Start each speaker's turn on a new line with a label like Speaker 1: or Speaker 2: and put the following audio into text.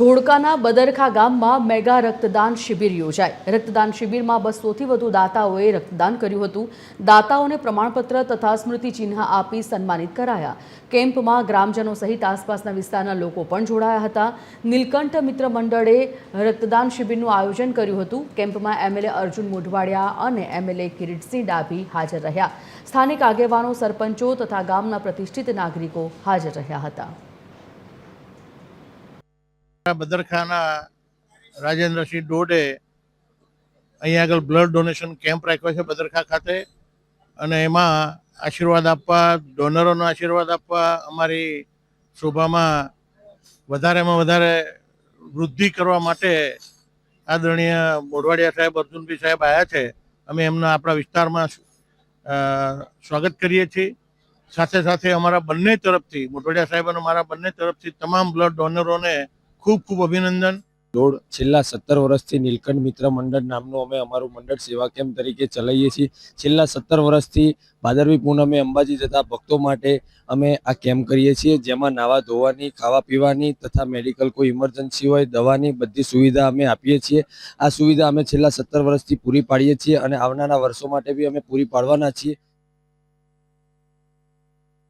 Speaker 1: ધોળકાના બદરખા ગામમાં મેગા રક્તદાન શિબિર યોજાઈ રક્તદાન શિબિરમાં બસોથી વધુ દાતાઓએ રક્તદાન કર્યું હતું. દાતાઓને પ્રમાણપત્ર તથા સ્મૃતિ ચિહ્ન આપી સન્માનિત કરાયા. કેમ્પમાં ગ્રામજનો સહિત આસપાસના વિસ્તારના લોકો પણ જોડાયા હતા. નીલકંઠ મિત્ર મંડળે રક્તદાન શિબિરનું આયોજન કર્યું હતું. કેમ્પમાં એમએલએ અર્જુન મોઢવાડિયા અને એમએલએ કિરીટસિંહ ડાભી હાજર રહ્યા. સ્થાનિક આગેવાનો, સરપંચો તથા ગામના પ્રતિષ્ઠિત નાગરિકો હાજર રહ્યા હતા.
Speaker 2: બદરખાના રાજેન્દ્રસિંહ ડોડે અહીંયા આગળ બ્લડ ડોનેશન કેમ્પ રાખ્યો છે બદરખા ખાતે. અને એમાં આશીર્વાદ આપવા, ડોનરોનો આશીર્વાદ આપવા, અમારી શોભામાં વધારેમાં વધારે વૃદ્ધિ કરવા માટે આદરણીય મોઢવાડિયા સાહેબ, અર્જુનભાઈ સાહેબ આવ્યા છે. અમે એમના આપણા વિસ્તારમાં સ્વાગત કરીએ છીએ. સાથે સાથે અમારા બંને તરફથી, મોઢવાડિયા સાહેબ અને મારા બંને તરફથી તમામ બ્લડ ડોનરોને ખૂબ ખૂબ અભિનંદન.
Speaker 3: દોડ છેલ્લા સત્તર વર્ષથી નીલકંઠ મિત્ર મંડળ નામનું અમે અમારું મંડળ સેવા કેમ્પ તરીકે ચલાવીએ છીએ. છેલ્લા સત્તર વર્ષથી ભાદરવી પૂનમે અંબાજી જતા ભક્તો માટે અમે આ કેમ્પ કરીએ છીએ, જેમાં નાવા ધોવાની, ખાવા પીવાની તથા મેડિકલ કોઈ ઇમરજન્સી હોય, દવાની બધી સુવિધા અમે આપીએ છીએ. આ સુવિધા અમે છેલ્લા સત્તર વર્ષથી પૂરી પાડીએ છીએ અને આવનારા વર્ષો માટે બી અમે પૂરી પાડવાના છીએ.